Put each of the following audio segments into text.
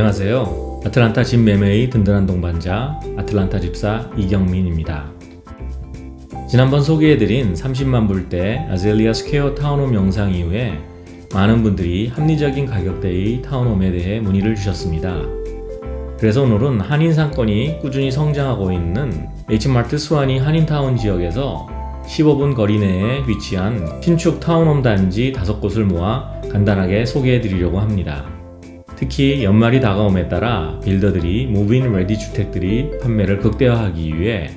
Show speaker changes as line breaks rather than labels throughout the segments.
안녕하세요. 아틀란타 집 매매의 든든한 동반자 아틀란타 집사 이경민입니다. 지난번 소개해드린 30만 불대 아젤리아 스퀘어 타운홈 영상 이후에 많은 분들이 합리적인 가격대의 타운홈에 대해 문의를 주셨습니다. 그래서 오늘은 한인 상권이 꾸준히 성장하고 있는 H마트 수완이 한인타운 지역에서 15분 거리 내에 위치한 신축 타운홈 단지 5곳을 모아 간단하게 소개해 드리려고 합니다. 특히 연말이 다가옴에 따라 빌더들이 무브인 레디 주택들이 판매를 극대화하기 위해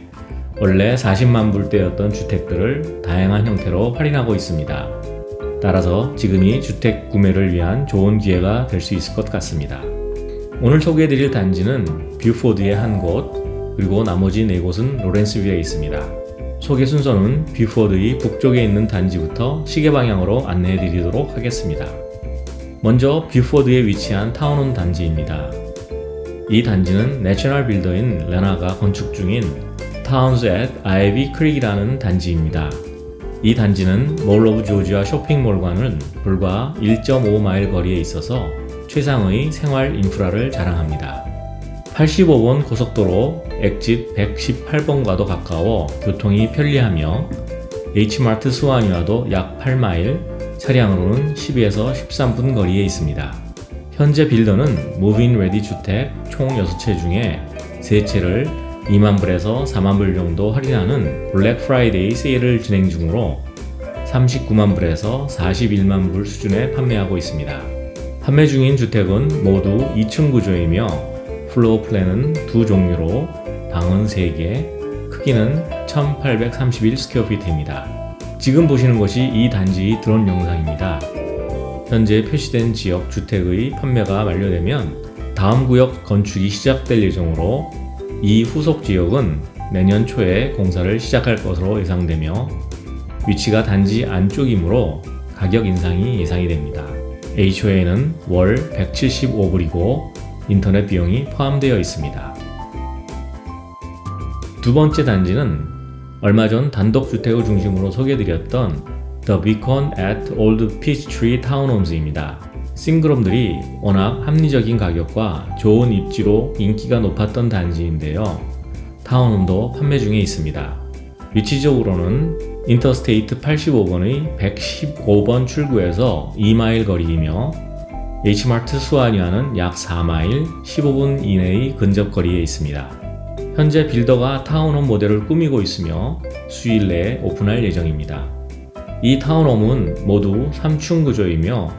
원래 40만 불대였던 주택들을 다양한 형태로 할인하고 있습니다. 따라서 지금이 주택 구매를 위한 좋은 기회가 될 수 있을 것 같습니다. 오늘 소개해드릴 단지는 뷰포드의 한 곳, 그리고 나머지 네 곳은 로렌스뷰에 있습니다. 소개 순서는 뷰포드의 북쪽에 있는 단지부터 시계 방향으로 안내해드리도록 하겠습니다. 먼저 뷰포드에 위치한 타운홈 단지입니다. 이 단지는 내셔널 빌더인 레나가 건축 중인 타운스 앳 아이비 크릭이라는 단지입니다. 이 단지는 몰 오브 조지아 쇼핑몰과는 불과 1.5마일 거리에 있어서 최상의 생활 인프라를 자랑합니다. 85번 고속도로 엑짓 118번과도 가까워 교통이 편리하며 H마트 수완이와도 약 8마일, 차량으로는 12에서 13분 거리에 있습니다. 현재 빌더는 무빈 레디 주택 총 6채 중에 3채를 2만 불에서 4만 불 정도 할인하는 블랙 프라이데이 세일을 진행 중으로 39만 불에서 41만 불 수준에 판매하고 있습니다. 판매 중인 주택은 모두 2층 구조이며 플로어 플랜은 두 종류로 방은 3개, 크기는 1831 스퀘어피트입니다. 지금 보시는 것이 이 단지 드론 영상입니다. 현재 표시된 지역 주택의 판매가 만료되면 다음 구역 건축이 시작될 예정으로 이 후속 지역은 내년 초에 공사를 시작할 것으로 예상되며 위치가 단지 안쪽이므로 가격 인상이 예상이 됩니다. HOA는 월 175불이고 인터넷 비용이 포함되어 있습니다. 두 번째 단지는 얼마 전 단독주택을 중심으로 소개드렸던 The Beacon at Old Peachtree Townhomes입니다. 싱글홈들이 워낙 합리적인 가격과 좋은 입지로 인기가 높았던 단지인데요. 타운홈도 판매 중에 있습니다. 위치적으로는 인터스테이트 85번의 115번 출구에서 2마일 거리이며 H마트 수완이와는 약 4마일 15분 이내의 근접 거리에 있습니다. 현재 빌더가 타운홈 모델을 꾸미고 있으며 수일 내에 오픈할 예정입니다. 이 타운홈은 모두 3층 구조이며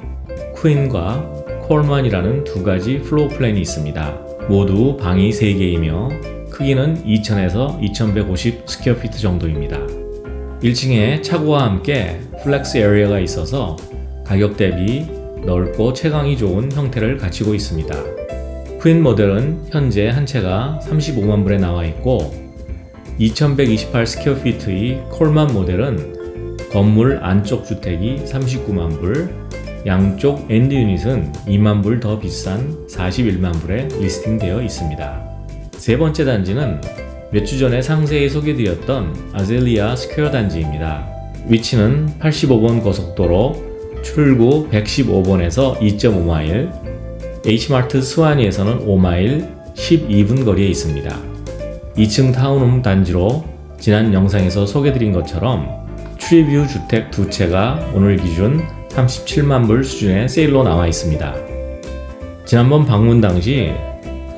퀸과 콜만이라는 두 가지 플로우 플랜이 있습니다. 모두 방이 3개이며 크기는 2000에서 2150 스퀘어피트 정도입니다. 1층에 차고와 함께 플렉스 에리어가 있어서 가격 대비 넓고 채광이 좋은 형태를 갖추고 있습니다. 퀸 모델은 현재 한 채가 35만 불에 나와 있고 2128 스퀘어 피트의 콜만 모델은 건물 안쪽 주택이 39만 불, 양쪽 엔드 유닛은 2만 불 더 비싼 41만 불에 리스팅되어 있습니다. 세 번째 단지는 몇 주 전에 상세히 소개드렸던 아젤리아 스퀘어 단지입니다. 위치는 85번 고속도로 출구 115번에서 2.5마일, H마트 스와니에서는 5마일 12분 거리에 있습니다. 2층 타운홈 단지로 지난 영상에서 소개드린 것처럼 트리뷰 주택 두 채가 오늘 기준 37만 불 수준의 세일로 나와 있습니다. 지난번 방문 당시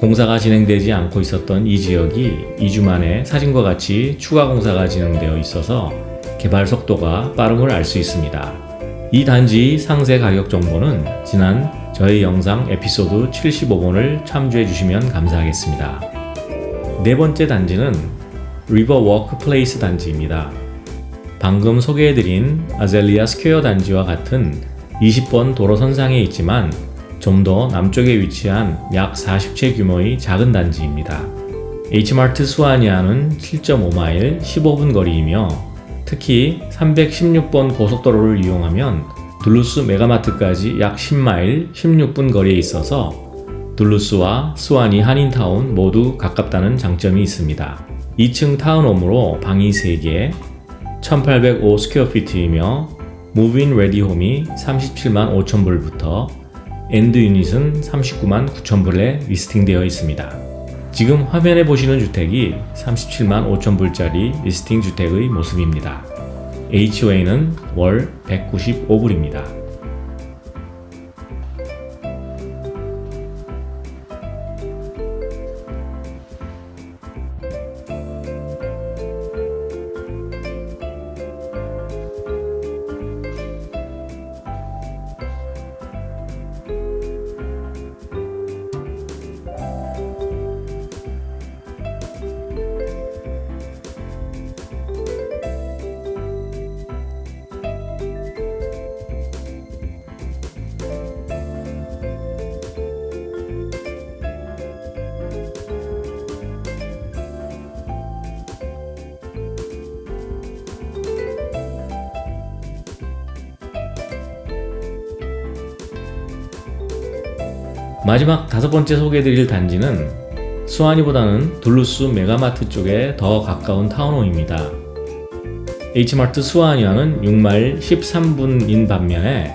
공사가 진행되지 않고 있었던 이 지역이 2주 만에 사진과 같이 추가 공사가 진행되어 있어서 개발 속도가 빠름을 알 수 있습니다. 이 단지 상세 가격 정보는 지난 저희 영상 에피소드 75번을 참조해 주시면 감사하겠습니다. 네 번째 단지는 리버 워크 플레이스 단지입니다. 방금 소개해드린 아젤리아 스퀘어 단지와 같은 20번 도로 선상에 있지만 좀 더 남쪽에 위치한 약 40채 규모의 작은 단지입니다. H마트 수아니아는 7.5마일 15분 거리이며 특히 316번 고속도로를 이용하면 둘루스 메가마트까지 약 10마일 16분 거리에 있어서 둘루스와 스와니 한인타운 모두 가깝다는 장점이 있습니다. 2층 타운홈으로 방이 3개, 1805 스퀘어피트이며 무브인 레디홈이 37만 5천 불부터 엔드 유닛은 39만 9천 불에 리스팅되어 있습니다. 지금 화면에 보시는 주택이 37만 5천 불짜리 리스팅 주택의 모습입니다. HOA는 월 195불입니다. 마지막 다섯 번째 소개해드릴 단지는 수완이보다는 둘루스 메가마트 쪽에 더 가까운 타운홈입니다. H마트 수완이와는 6마일 13분인 반면에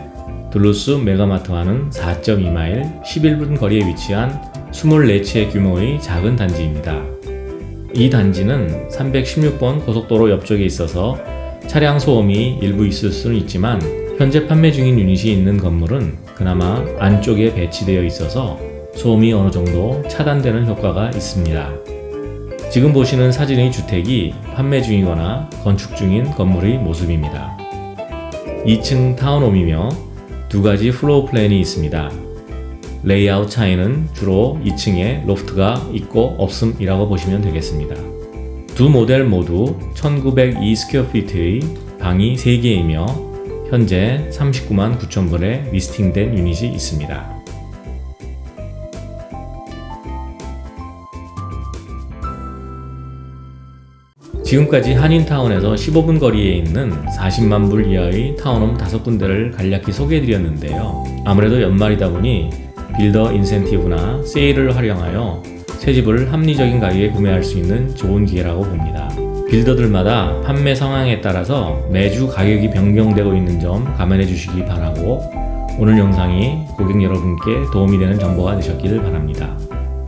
둘루스 메가마트와는 4.2마일 11분 거리에 위치한 24채 규모의 작은 단지입니다. 이 단지는 316번 고속도로 옆쪽에 있어서 차량 소음이 일부 있을 수는 있지만 현재 판매 중인 유닛이 있는 건물은 그나마 안쪽에 배치되어 있어서 소음이 어느 정도 차단되는 효과가 있습니다. 지금 보시는 사진의 주택이 판매 중이거나 건축 중인 건물의 모습입니다. 2층 타운홈이며 두 가지 플로어 플랜이 있습니다. 레이아웃 차이는 주로 2층에 로프트가 있고 없음이라고 보시면 되겠습니다. 두 모델 모두 1902 스퀘어피트의 방이 3개이며 현재 39만 9천 불에 리스팅된 유닛이 있습니다. 지금까지 한인타운에서 15분 거리에 있는 40만 불 이하의 타운홈 5군데를 간략히 소개해드렸는데요. 아무래도 연말이다 보니 빌더 인센티브나 세일을 활용하여 새 집을 합리적인 가격에 구매할 수 있는 좋은 기회라고 봅니다. 빌더들마다 판매 상황에 따라서 매주 가격이 변경되고 있는 점 감안해 주시기 바라고 오늘 영상이 고객 여러분께 도움이 되는 정보가 되셨기를 바랍니다.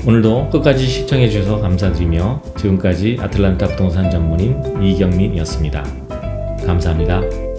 오늘도 끝까지 시청해 주셔서 감사드리며 지금까지 아틀란타 부동산 전문인 이경민이었습니다. 감사합니다.